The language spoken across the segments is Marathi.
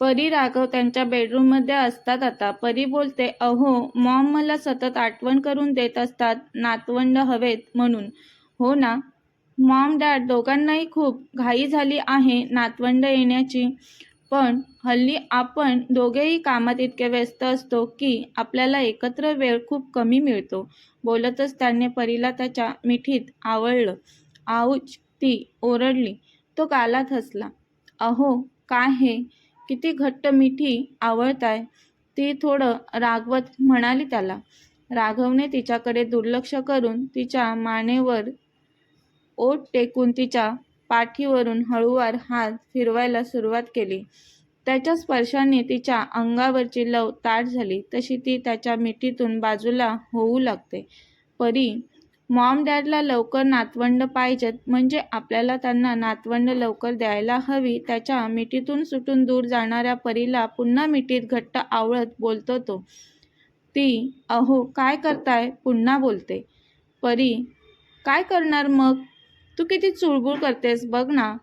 परी राघव त्यांच्या बेडरूममध्ये असतात आता. परी बोलते अहो मॉम मला सतत आठवण करून देत असतात नातवंड हवेत म्हणून. हो ना. मॉम डॅड दोघांनाही खूप घाई झाली आहे नातवंड येण्याची. पण हल्ली आपण दोघेही कामात इतके व्यस्त असतो की आपल्याला एकत्र वेळ खूप कमी मिळतो. बोलतच त्याने परीला त्याच्या मिठीत आवळलं. आऊच ती ओरडली. तो गालात हसला. अहो काय हे? किती घट्ट मिठी आवळताय ती थोडं रागवत म्हणाली त्याला. राघवने तिच्याकडे दुर्लक्ष करून तिच्या मानेवर ओठ टेकून तिच्या पाठीवरून हळूवार हात फिरवायला सुरुवात केली. त्याच्या स्पर्शाने तिच्या अंगावरची लव ताट झाली. तशी ती त्याच्या मिठीतून बाजूला होऊ लागते. परी मॉम डॅडला लवकर नातवंड पाहिजेत म्हणजे आपल्याला त्यांना नातवंड लवकर द्यायला हवी त्याच्या मिठीतून सुटून दूर जाणाऱ्या परीला पुन्हा मिठीत घट्ट आवळत बोलतो तो. ती अहो काय करताय? पुन्हा बोलते. परी काय करणार मग? तू किती चुळबुळ करतेस बघ ना.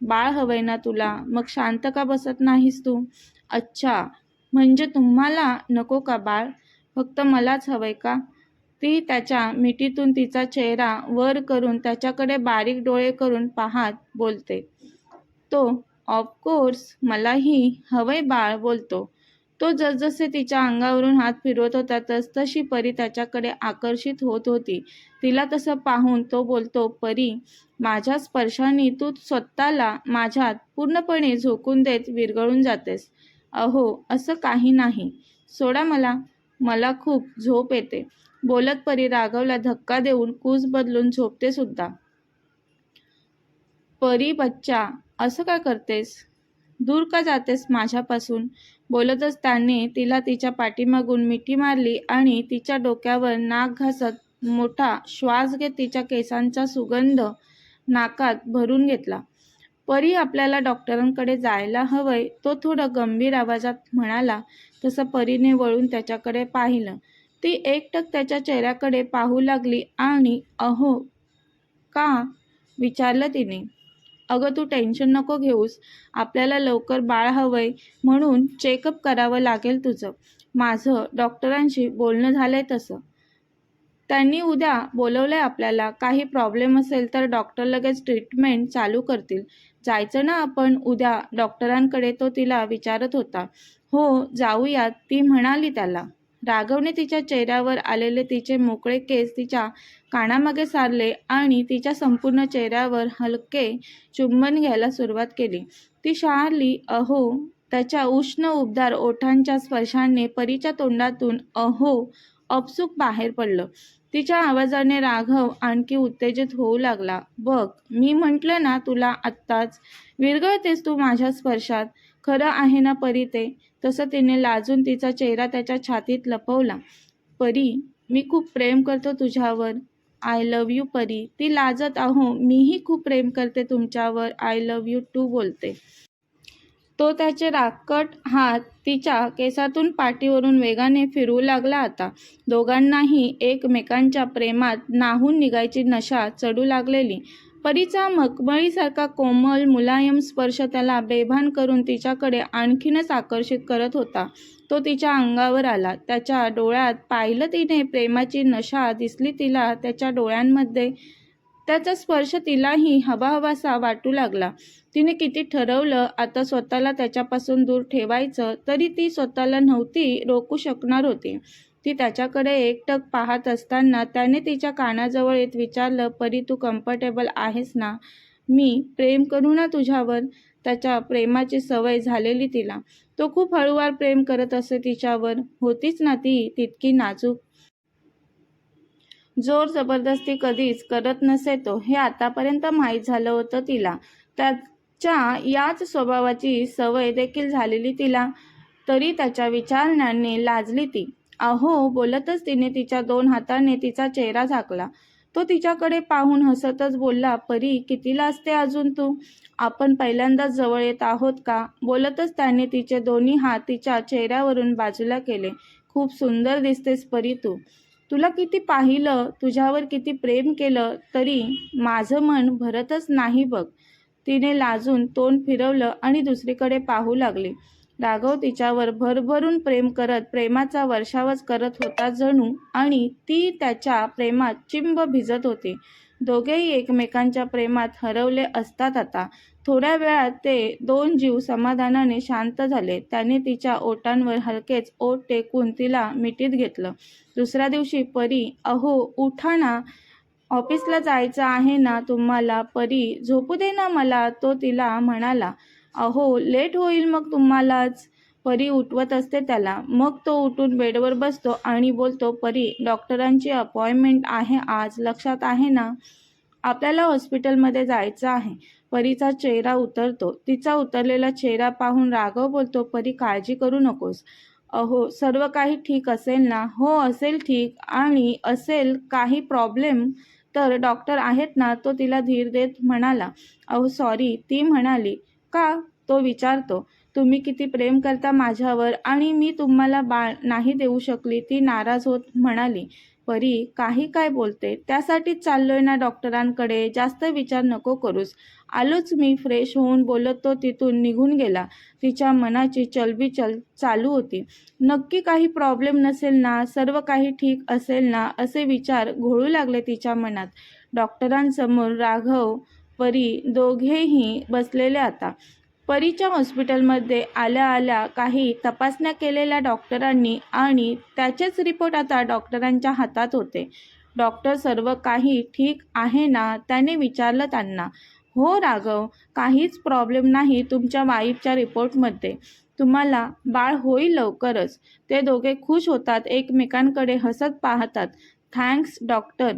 बाळ हवंय ना तुला. मग शांत का बसत नाहीस तू? अच्छा. म्हणजे तुम्हाला नको का बाळ? फक्त मलाच हवंय का? ती त्याच्या मिठीतून तिचा चेहरा वर करून त्याच्याकडे बारीक डोळे करून पाहत बोलते. तो ऑफकोर्स मलाही हवंय बाळ बोलतो. तो जसजसे तिच्या अंगावरून हात फिरवत होता तसतशी परी त्याच्याकडे आकर्षित होत होती. तिला तसं पाहून तो बोलतो परी माझ्या स्पर्शाने तू स्वतःला माझ्यात पूर्णपणे झोकून देत विरघळून जातेस. अहो असं काही नाही. सोडा मला. मला खूप झोप येते. बोलत परी राघवला धक्का देऊन कूस बदलून झोपते सुद्धा. परी बच्चा असं काय करतेस? दूर का जातेस माझ्यापासून? बोलतच त्याने तिला तिच्या पाठीमागून मिठी मारली आणि तिच्या डोक्यावर नाक घासत मोठा श्वास घेत तिच्या केसांचा सुगंध नाकात भरून घेतला. परी आपल्याला डॉक्टरांकडे जायला हवंय तो थोडं गंभीर आवाजात म्हणाला तसं परीने वळून त्याच्याकडे पाहिलं. ती एकटक त्याच्या चेहऱ्याकडे पाहू लागली आणि अहो का? विचारलं तिने. अगं तू टेन्शन नको घेऊस. आपल्याला लवकर बाळ हवंय म्हणून चेकअप करावं लागेल तुझं. माझं डॉक्टरांशी बोलणं झालंय तसं. त्यांनी उद्या बोलवलंय आपल्याला. काही प्रॉब्लेम असेल तर डॉक्टर लगेच ट्रीटमेंट चालू करतील. जायचं ना आपण उद्या? डॉक्टरांकडे तो तिला विचारत होता. हो जाऊयात ती म्हणाली त्याला. राघवने तिच्या चेहऱ्यावर आलेले तिचे मोकळे केस तिच्या कानामागे सारले आणि तिच्या संपूर्ण चेहऱ्यावर हलके चुंबन घ्यायला सुरुवात केली. ती शहारली अहो त्याच्या उष्ण उबदार ओठांच्या स्पर्शाने परीच्या तोंडातून अहो अपसुक बाहेर पडलं. तिच्या आवाजाने राघव आणखी उत्तेजित होऊ लागला. बघ मी म्हटलं ना तुला आत्ताच विरघळतेस तू माझ्या स्पर्शात. खरं आहे ना परी ते? तसं तिने लाजून तिचा चेहरा त्याच्या छातीत लपवला. परी मी खूप प्रेम करतो तुझ्यावर. आय लव्ह यू परी. ती लाजत आहो मीही खूप प्रेम करते तुमच्यावर. आय लव्ह यू टू बोलते. तो त्याचे राकट हात तिच्या केसातून पाठीवरून वेगाने फिरू लागला आता. दोघांनाही एकमेकांच्या प्रेमात नाहून निघायची नशा चढू लागलेली. परीचा मखमळीसारखा कोमल मुलायम स्पर्श त्याला बेभान करून तिच्याकडे आणखीनच आकर्षित करत होता. तो तिच्या अंगावर आला. त्याच्या डोळ्यात पाहिलं तिने प्रेमाची नशा दिसली तिला त्याच्या डोळ्यांमध्ये. त्याचा स्पर्श तिलाही हवाहवासा वाटू लागला. तिने किती ठरवलं आता स्वतःला त्याच्यापासून दूर ठेवायचं तरी ती स्वतःला नव्हती रोखू शकणार होती. ती त्याच्याकडे एकटक पाहत असताना त्याने तिच्या कानाजवळ येत विचारलं परी तू कम्फर्टेबल आहेस ना? मी प्रेम करू ना तुझ्यावर? त्याच्या प्रेमाची सवय झालेली तिला. तो खूप हळूवार प्रेम करत असे तिच्यावर. होतीच ना ती तितकी नाजूक. जोर जबरदस्ती कधीच करत नसे तो. हे आतापर्यंत माहीत झालं होतं तिला. त्याच्या याच स्वभावाची सवय देखील झालेली तिला. तरी त्याच्या विचारण्याने लाजली ती. अहो बोलतच तिने तिच्या दोन हाताने तिचा चेहरा झाकला. तो तिच्याकडे पाहून हसतच बोलला परी कितीला असते अजून तू? आपण पहिल्यांदाच जवळ येत आहोत का? बोलतच त्याने तिचे दोन्ही हात तिच्या चेहऱ्यावरून बाजूला केले. खूप सुंदर दिसतेस परी तू. तुला किती पाहिलं तुझ्यावर किती प्रेम केलं तरी माझं मन भरतच नाही बघ. तिने लाजून तोंड फिरवलं आणि दुसरीकडे पाहू लागली. राघव तिच्यावर भरभरून प्रेम करत प्रेमाचा वर्षावच करत होता जणू आणि ती त्याच्या प्रेमात चिंब भिजत होती. दोघेही एकमेकांच्या प्रेमात हरवले असतात आता. थोड्या वेळात ते दोन जीव समाधानाने शांत झाले. त्याने तिच्या ओटांवर हलकेच ओट टेकून तिला मिठीत घेतलं. दुसऱ्या दिवशी परी अहो उठा ना. ऑफिसला जायचं आहे ना तुम्हाला? परी झोपू दे ना मला तो तिला म्हणाला. अहो लेट होईल मग तुम्हालाच. परी उठवत असते त्याला. मग तो उठून बेडवर बसतो आणि बोलतो परी डॉक्टरांची अपॉइंटमेंट आहे आज. लक्षात आहे ना? आपल्याला हॉस्पिटलमध्ये जायचं आहे. परीचा चेहरा उतरतो. तिचा उतरलेला चेहरा पाहून राघव बोलतो परी काळजी करू नकोस. अहो सर्व काही ठीक असेल ना? हो असेल ठीक. आणि असेल काही प्रॉब्लेम तर डॉक्टर आहेत ना? तो तिला धीर देत म्हणाला. अहो सॉरी. ती म्हणाली का? तो विचारतो तुम्ही किती प्रेम करता माझ्यावर आणि मी तुम्हाला बाळ नाही देऊ शकली. ती नाराज होत म्हणाली परी काही काय बोलते? त्यासाठीच चाललोय ना डॉक्टरांकडे. जास्त विचार नको करूस. आलोच मी फ्रेश होऊन बोलत तो तिथून निघून गेला. तिच्या मनाची चलबिचल चालू होती. नक्की काही प्रॉब्लेम नसेल ना? सर्व काही ठीक असेल ना? असे विचार घोळू लागले तिच्या मनात. डॉक्टरांसमोर राघव परी दोघेही बसलेले आता. परीच्या हॉस्पिटलमध्ये आल्या आल्या काही तपासण्या केलेल्या डॉक्टरांनी आणि त्याचेच रिपोर्ट आता डॉक्टरांच्या हातात होते. डॉक्टर सर्व काही ठीक आहे ना? त्याने विचारलं त्यांना. हो राघव काहीच प्रॉब्लेम नाही तुमच्या वाईफच्या रिपोर्टमध्ये. तुम्हाला बाळ होईल लवकरच. ते दोघे खुश होतात एकमेकांकडे हसत पाहतात. Thanks doctor.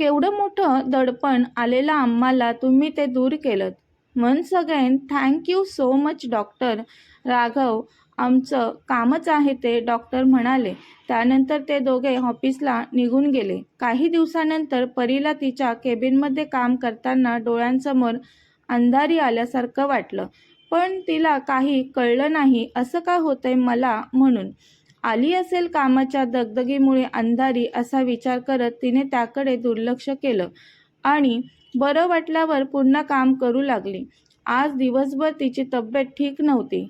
केवढं मोठं दडपण आलेलं आम्हाला तुम्ही ते दूर केलं once again thank you so much doctor Raghav आमचं कामच आहे ते डॉक्टर म्हणाले. त्यानंतर ते दोघे ऑफिसला निघून गेले. काही दिवसानंतर परीला तिच्या केबिनमध्ये काम करताना डोळ्यांसमोर अंधारी आल्यासारखं वाटलं. पण तिला काही कळलं नाही असं का होतंय मला? म्हणून. आली असेल कामाच्या दगदगीमुळे अंधारी असा विचार करत तिने त्याकडे दुर्लक्ष केलं आणि बरं वाटल्यावर पुन्हा काम करू लागली. आज दिवसभर तिची तब्येत ठीक नव्हती.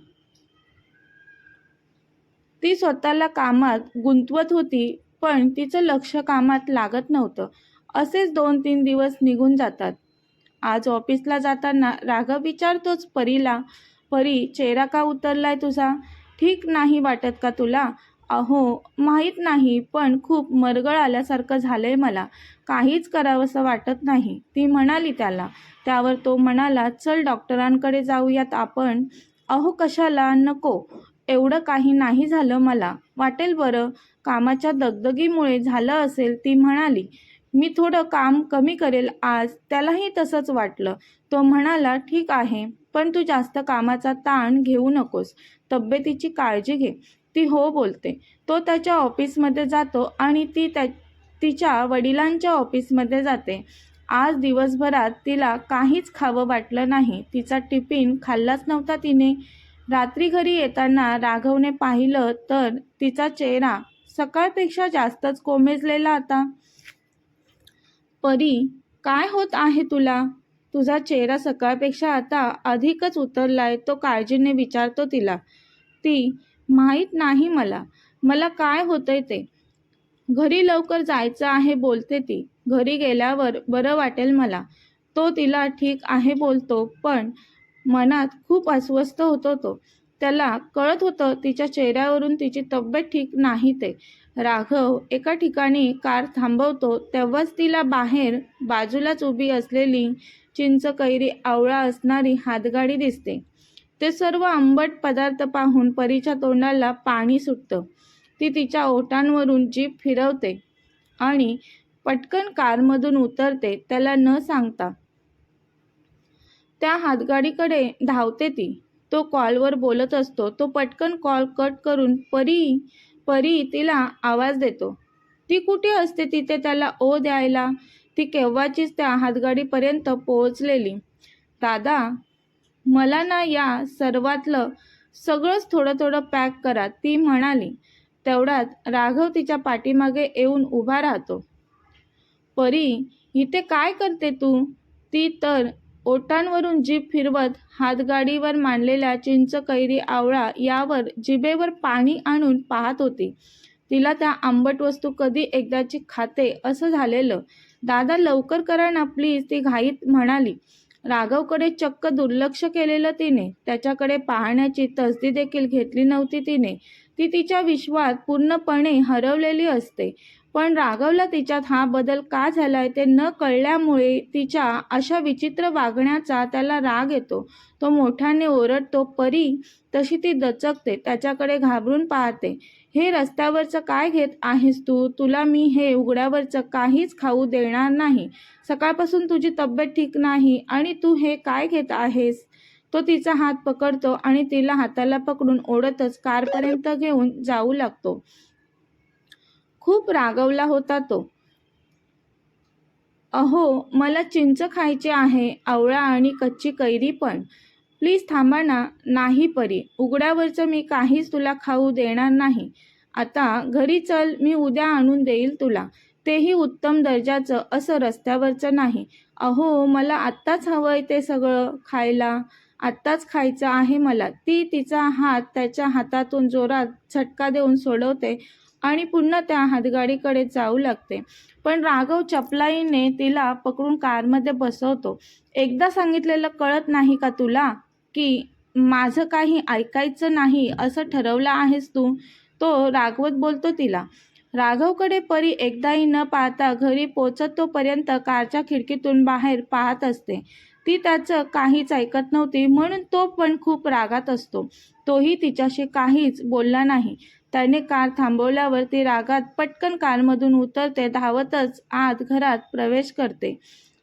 ती स्वतःला कामात गुंतवत होती पण तिचं लक्ष कामात लागत नव्हतं. असेच दोन तीन दिवस निघून जातात. आज ऑफिसला जाताना राघव विचारतोच परीला परी चेहरा का उतरलाय तुझा? ठीक नाही वाटत का तुला? अहो माहीत नाही पण खूप मरगळ आल्यासारखं झालंय मला. काहीच करावंसं वाटत नाही. ती म्हणाली त्याला. त्यावर तो म्हणाला चल डॉक्टरांकडे जाऊयात आपण. अहो कशाला? नको. एवढं काही नाही झालं मला. वाटेल बरं. कामाच्या दगदगीमुळे झालं असेल ती म्हणाली. मी थोडं काम कमी करेल आज त्यालाही तसंच वाटलं. तो म्हणाला ठीक आहे पण तू जास्त कामाचा ताण घेऊ नकोस. तब्येतीची काळजी घे. ती हो बोलते. तो त्याच्या ऑफिसमध्ये जातो आणि ती त्या तिच्या वडिलांच्या ऑफिसमध्ये जाते. आज दिवसभरात तिला काहीच खावं वाटलं नाही. तिचा टिफिन खाल्लाच नव्हता तिने. रात्री घरी येताना राघवने पाहिलं तर तिचा चेहरा सकाळपेक्षा जास्तच कोमेजलेला आता परी काय होत आहे तुला? तुझा चेहरा सकाळपेक्षा आता अधिकच उतरलाय तो काळजीने विचारतो तिला. ती माहीत नाही मला. मला काय होतंय ते? घरी लवकर जायचं आहे बोलते ती. घरी गेल्यावर बरं वाटेल मला. तो तिला ठीक आहे बोलतो पण मनात खूप अस्वस्थ होतो तो. त्याला कळत होतं तिच्या चेहऱ्यावरून तिची तब्येत ठीक नाही ते. राघव एका ठिकाणी कार थांबवतो तेव्हाच तिला बाहेर बाजूलाच उभी असलेली चिंच कैरी आवळा असणारी हातगाडी दिसते. ते सर्व आंबट पदार्थ पाहून परीच्या तोंडाला पाणी सुटतं. ती तिच्या ओठांवरून जीप फिरवते आणि पटकन कारमधून उतरते त्याला न सांगता. त्या हातगाडीकडे धावते ती. तो कॉलवर बोलत असतो. तो पटकन कॉल कट करून परी परी तिला आवाज देतो. ती कुठे असते तिथे त्याला ओ द्यायला? ती केव्हाचीच त्या हातगाडीपर्यंत पोहोचलेली. दादा मला ना या सर्वातलं सगळंच थोडं थोडं पॅक करा ती म्हणाली. तेवढ्यात राघव तिच्या पाठीमागे येऊन उभा राहतो. परी इथे काय करते तू? ती तर ओटांवरून जीभ फिरवत हातगाडीवर मांडलेल्या चिंच कैरी आवळा यावर जिभेवर पाणी आणून पाहत होती. तिला त्या आंबट वस्तू कधी एकदाची खाते असं झालेलं. दादा लवकर करा ना प्लीज ती घाईत म्हणाली. राघवकडे चक्क दुर्लक्ष केलेलं तिने. त्याच्याकडे पाहण्याची तसदी देखील घेतली नव्हती तिने. ती तिच्या विश्वात पूर्णपणे हरवलेली असते. पण राघवला तिच्यात हा बदल का झालाय ते न कळल्यामुळे तिच्या अशा विचित्र वागण्याचा त्याला राग येतो. तो मोठ्याने ओरडतो परी तशी ती दचकते त्याच्याकडे घाबरून पाहते. हे रस्त्यावरचं काय घेत आहेस तू? तुला मी हे उघड्यावरचं काहीच खाऊ देणार नाही. सकाळपासून तुझी तब्येत ठीक नाही आणि तू हे काय घेत आहेस? तो तिचा हात पकडतो आणि तिला हाताला पकडून ओढतच कारपर्यंत घेऊन जाऊ लागतो. खूप रागवला होता तो. अहो मला चिंच खायचे आहे आवळा आणि कच्ची कैरी पण. प्लीज थांबा ना नाही परी. उघड्यावरचं मी काहीच तुला खाऊ देणार नाही. आता घरी चल मी उद्या आणून देईल तुला. तेही उत्तम दर्जाचं असं रस्त्यावरचं नाही. अहो मला आत्ताच हवंय ते सगळं खायला. आत्ताच खायचं आहे मला. ती तिचा हात त्याच्या हातातून जोरात झटका देऊन सोडवते. आणि पुन्हा त्या हातगाडीकडे जाऊ लागते. पण राघव चपलाईने तिला पकडून कारमध्ये बसवतो. एकदा सांगितलेलं कळत नाही का तुला की माझं काही ऐकायचं नाही असं ठरवलं आहेस तू? तो रागवत बोलतो तिला. राघवकडे परी एकदाही न पाहता घरी पोचत तोपर्यंत कारच्या खिडकीतून बाहेर पाहत असते. ती त्याचं काहीच ऐकत नव्हती म्हणून तो पण खूप रागात असतो. तोही तिच्याशी काहीच बोलला नाही. त्याने कार थांबवल्यावर ती रागात पटकन कारमधून उतरते धावतच आत घरात प्रवेश करते.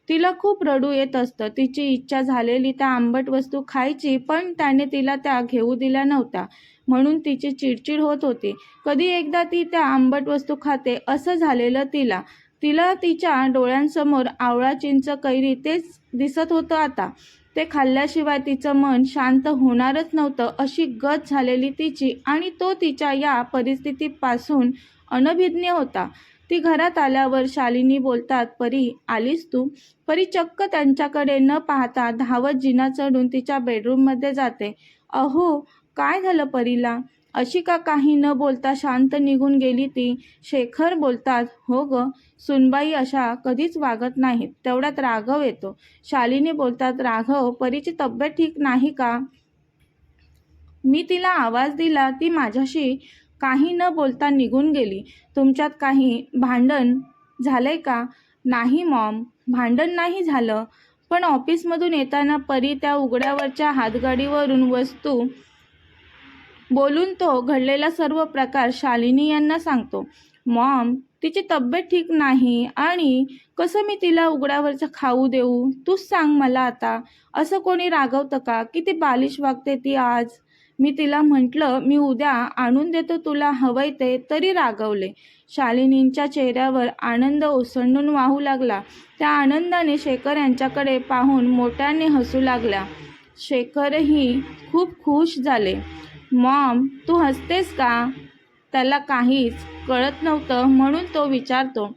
तिला खूप रडू येत असतं. तिची इच्छा झालेली त्या आंबट वस्तू खायची पण त्याने तिला त्या घेऊ दिल्या नव्हत्या. म्हणून तिची चिडचिड होत होती. कधी एकदा ती त्या आंबट वस्तू खाते असं झालेलं तिला. तिला तिच्या डोळ्यांसमोर आवळा चिंच कैरी तेच दिसत होतं आता. ते खाल्ल्याशिवाय तिचं मन शांत होणारच नव्हतं अशी गत झालेली तिची आणि तो तिच्या या परिस्थितीपासून अनभिज्ञ होता. ती घरात आल्यावर शालिनी बोलतात परी आलीस तू? परी चक्क त्यांच्याकडे न पाहता धावत जिना चढून तिच्या बेडरूममध्ये जाते. अहो काय झालं परीला? अशी का काही न बोलता शांत निघून गेली ती? शेखर बोलतात हो ग सुनबाई अशा कधीच वागत नाहीत. तेवढ्यात राघव येतो. शालिनी बोलतात राघव परीची तब्येत ठीक नाही का? मी तिला आवाज दिला ती माझ्याशी काही न बोलता निघून गेली. तुमच्यात काही भांडण झालंय का? नाही मॉम भांडण नाही झालं. पण ऑफिसमधून येताना परी त्या उघड्यावरच्या हातगाडीवरून वस्तू बोलून तो घडलेला सर्व प्रकार शालिनी यांना सांगतो. मॉम तिची तब्येत ठीक नाही आणि कसं मी तिला उघड्यावरचं खाऊ देऊ? तूच सांग मला आता. असं कोणी रागवतं का? किती बालिश वागते ती आज मी तिला म्हटलं मी उद्या आणून देतो तुला हवंय ते. तरी रागवले. शालिनींच्या चेहऱ्यावर आनंद ओसंडून वाहू लागला. त्या आनंदाने शेखर यांच्याकडे पाहून मोठ्याने हसू लागल्या. शेखरही खूप खुश झाले. मॉम तू हसतेस का? त्याला काहीच कळत नव्हतं म्हणून तो विचारतो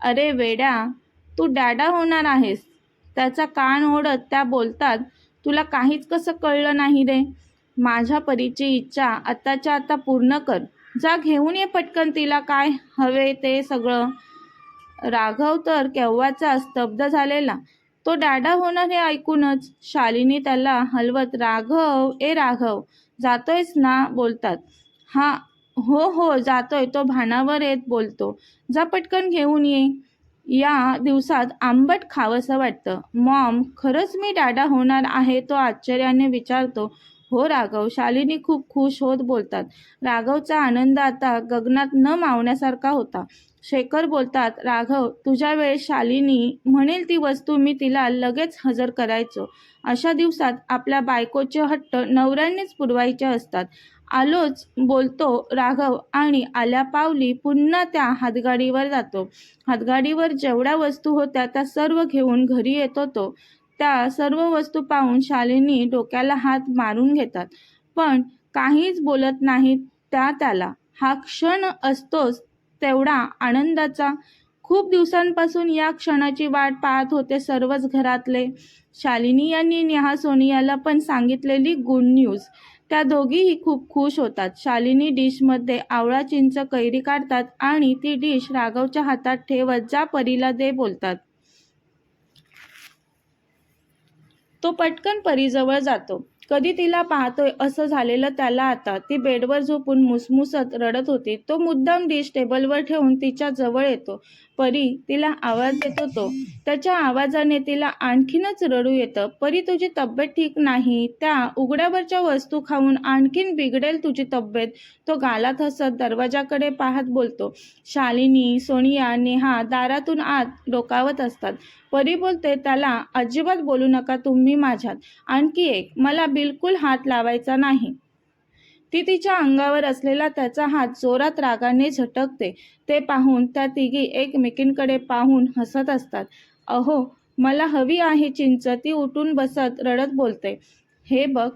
अरे वेड्या तू डॅडा होणार आहेस. त्याचा कान ओढत त्या बोलतात तुला काहीच कसं कळलं नाही रे. माझ्या परीची इच्छा आत्ताच्या आता पूर्ण कर. जा घेऊन ये पटकन तिला काय हवे ते सगळं. राघव तर केव्हाचा स्तब्ध झालेला. तो डॅडा होणार हे ऐकूनच शालिनी त्याला हलवत राघव ए राघव जातोयस ना बोलतात. हा हो हो जातोय. तो भानावर येत बोलतो. जा पटकन घेऊन ये. या दिवसात आंबट खावंसं वाटतं. मॉम खरंच मी डाडा होणार आहे तो आश्चर्याने विचारतो. हो राघव शालिनी खूप खुश होत बोलतात. राघवचा आनंद आता गगनात न मावण्यासारखा होता. शेखर बोलतात राघव तुझ्या वेळेस शालिनी म्हणेल ती वस्तू मी तिला लगेच हजर करायचो. अशा दिवसात आपल्या बायकोचे हट्ट नवऱ्यांनीच पुरवायचे असतात. आलोच बोलतो राघव आणि आल्या पावली पुन्हा त्या हातगाडीवर जातो. हातगाडीवर जेवढ्या वस्तू होत्या त्या सर्व घेऊन घरी येतो तो त्या सर्व वस्तू पाहून शालिनी डोक्याला हात मारून घेतात. पण काहीच बोलत नाहीत त्या त्याला. हा क्षण असतोच तेवढा आनंदाचा. खूप दिवसांपासून या क्षणाची वाट पाहत होते सर्वच घरातले. शालिनी यांनी नेहा सोनियाला पण सांगितलेली गुड न्यूज त्या दोघीही खूप खुश होतात. शालिनी डिशमध्ये आवळा चिंच कैरी काढतात आणि ती डिश राघवच्या हातात ठेवत जा परीला दे बोलतात. तो पटकन परीजवळ जातो. कधी तिला पाहतोय असं झालेलं त्याला आता. ती बेडवर झोपून मुसमुसत रडत होती. तो मुद्दाम डिश टेबलवर ठेवून तिच्या जवळ येतो. परी तिला आवाज देत होतो. त्याच्या आवाजाने तिला आणखीनच रडू येतं. परी तुझी तब्येत ठीक नाही. त्या उघड्यावरच्या वस्तू खाऊन आणखीन बिघडेल तुझी तब्येत. तो गालात हसत दरवाजाकडे पाहत बोलतो. शालिनी सोनिया नेहा दारातून आत डोकावत असतात. परी बोलते त्याला अजिबात बोलू नका तुम्ही माझ्यात. आणखी एक मला बिलकुल हात लावायचा नाही. ती तिच्या अंगावर असलेला त्याचा हात जोरात रागाने झटकते. ते पाहून त्या तिघी एकमेकींकडे पाहून हसत असतात. अहो मला हवी आहे चिंच. ती उठून बसत रडत बोलते. हे बघ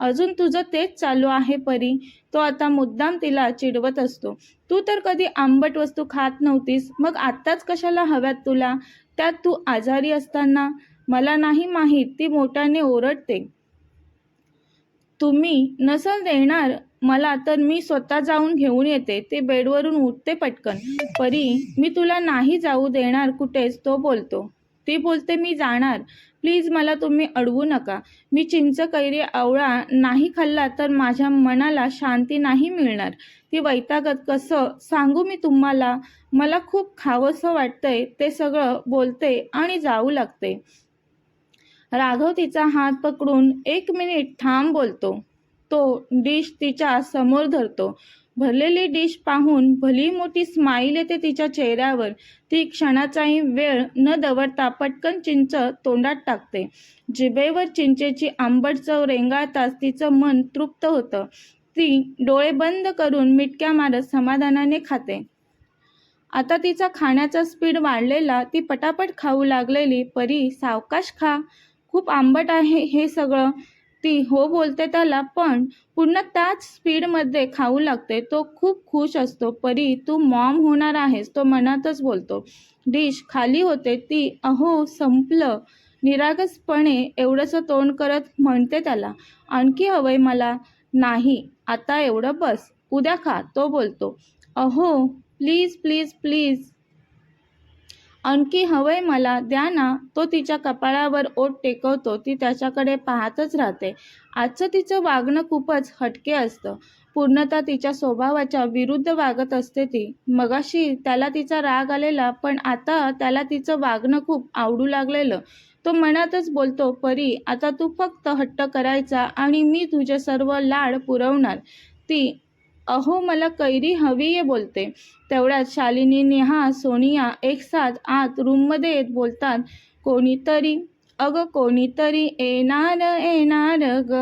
अजून तुझं तेच चालू आहे परी. तो आता मुद्दाम तिला चिडवत असतो. तू तर कधी आंबट वस्तू खात नव्हतीस. मग आत्ताच कशाला हव्यात तुला? त्यात तू आजारी असताना मला नाही माहीत. ती मोठ्याने ओरडते. तुम्ही नसल देणार मला तर मी स्वतः जाऊन घेऊन येते ते बेडवरून उठते पटकन. परी मी तुला नाही जाऊ देणार कुठेच तो बोलतो. ती बोलते मी जाणार. प्लीज मला तुम्ही अडवू नका. मी चिंच कैरी आवळा नाही खाल्ला तर माझ्या मनाला शांती नाही मिळणार. ती वैतागत कसं? सांगू मी तुम्हाला? मला खूप खावंसं वाटतंय. ते सगळं बोलते आणि जाऊ लागते. राघव तिचा हात पकडून एक मिनिट थांब बोलतो. तो डिश तिच्या समोर धरतो. भरलेली डिश पाहून भली मोठी स्माईल येते तिच्या चेहऱ्यावर. ती क्षणाचाही वेळ न दवडता पटकन चिंच तोंडात टाकते. जिभेवर चिंचेची आंबट चव रेंगाळताच तिचं मन तृप्त होतं. ती डोळे बंद करून मिटक्या मारत समाधानाने खाते. आता तिचा खाण्याचा स्पीड वाढलेला ती पटापट खाऊ लागलेली परी सावकाश खा. खूप आंबट आहे हे सगळं. ती हो बोलते त्याला पण पुन्हा त्याच स्पीडमध्ये खाऊ लागते. तो खूप खुश असतो. परी तू मॉम होणार आहेस तो मनातच बोलतो. डिश खाली होते. ती अहो संपलं. निरागसपणे एवढंसं तोंड करत म्हणते त्याला आणखी हवंय मला नाही आता एवढं बस उद्या खा तो बोलतो. अहो प्लीज प्लीज प्लीज. आणखी हवंय मला द्या ना. तो तिच्या कपाळावर ओठ टेकवतो ती त्याच्याकडे पाहतच राहते. आजचं तिचं वागणं खूपच हटके असतं. पूर्णतः तिच्या स्वभावाच्या विरुद्ध वागत असते ती. मगाशी त्याला तिचा राग आलेला पण आता त्याला तिचं वागणं खूप आवडू लागलेलं. तो मनातच बोलतो परी आता तू फक्त हट्ट करायचा आणि मी तुझे सर्व लाड पुरवणार. ती अहो मला कैरी हवी आहे बोलते. तेवढ्यात शालिनी नेहा सोनिया एक साथ आत रूममध्ये येत बोलतात कोणीतरी अगं कोणीतरी येणार येणार ग.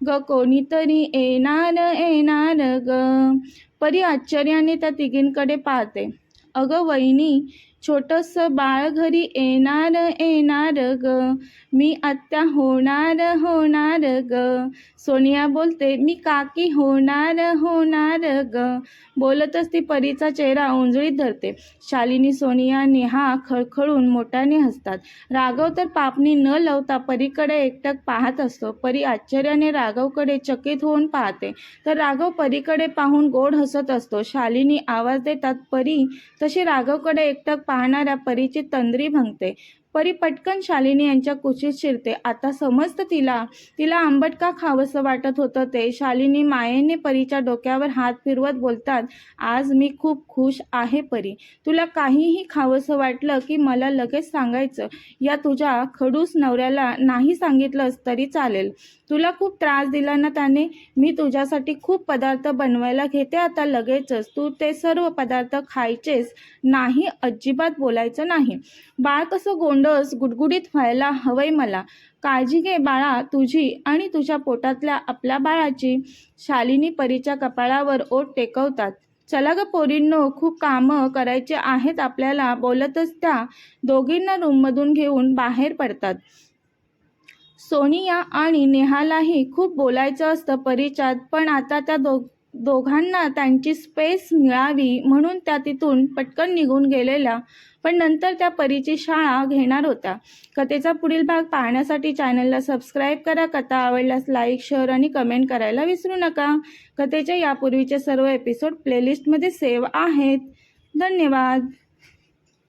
ग कोणीतरी येणार येणार ग. परी आश्चर्याने त्या तिघींकडे पाहते. अगं वहिनी छोटंसं बाळ घरी येणार येणार ग. मी आत्या होणार होणार ग. सोनिया बोलते मी काकी होणार होणार ग. बोलतच ती परीचा चेहरा उंजळीत धरते. शालिनी सोनिया नेहा खळखळून मोठ्याने हसतात. राघव तर पापणी न लावता परीकडे एकटक पाहत असतो. परी आश्चर्याने राघवकडे चकित होऊन पाहते. तर राघव परीकडे पाहून गोड हसत असतो. शालिनी आवाज देतात परी तशी राघवकडे एकटक पाहणारा परिचित तंद्री भंगते परी पटकन शालिनी यांच्या कुशीत शिरते. आता समजतं तिला. तिला आंबट का खावंसं वाटत होतं ते? शालिनी मायेने परीच्या डोक्यावर हात फिरवत बोलतात आज मी खूप खुश आहे परी. तुला काहीही खावंसं वाटलं की मला लगेच सांगायचं. या तुझ्या खडूस नवऱ्याला नाही सांगितलंस तरी चालेल. तुला खूप त्रास दिला ना त्याने? मी तुझ्यासाठी खूप पदार्थ बनवायला घेते आता लगेचच. तू ते सर्व पदार्थ खायचेस. नाही अजिबात बोलायचं नाही. बाळ कसं गोंड गोंडस गुडगुडीत व्हायला हवंय मला. काळजी घे बाळा तुझी आणि तुझ्या पोटातल्या आपल्या बाळाची. शालिनी परीच्या कपाळावर ओठ टेकवतात. चला ग पोरींनो खूप कामं करायचे आहेत आपल्याला बोलतच त्या. दोघींना रूममधून घेऊन बाहेर पडतात. सोनिया आणि नेहालाही खूप बोलायचं असतं परिचात पण आता त्या दो दोघांना त्यांची स्पेस मिळावी म्हणून त्या तिथून पटकन निघून गेलेल्या पण नंतर त्या परीची शाळा घेणार होता कथेचा पुढील भाग पाहण्यासाठी चॅनलला सबस्क्राईब करा. कथा आवडल्यास लाईक शेअर आणि कमेंट करायला विसरू नका. कथेच्या यापूर्वीचे सर्व एपिसोड प्लेलिस्टमध्ये सेव्ह आहेत. धन्यवाद.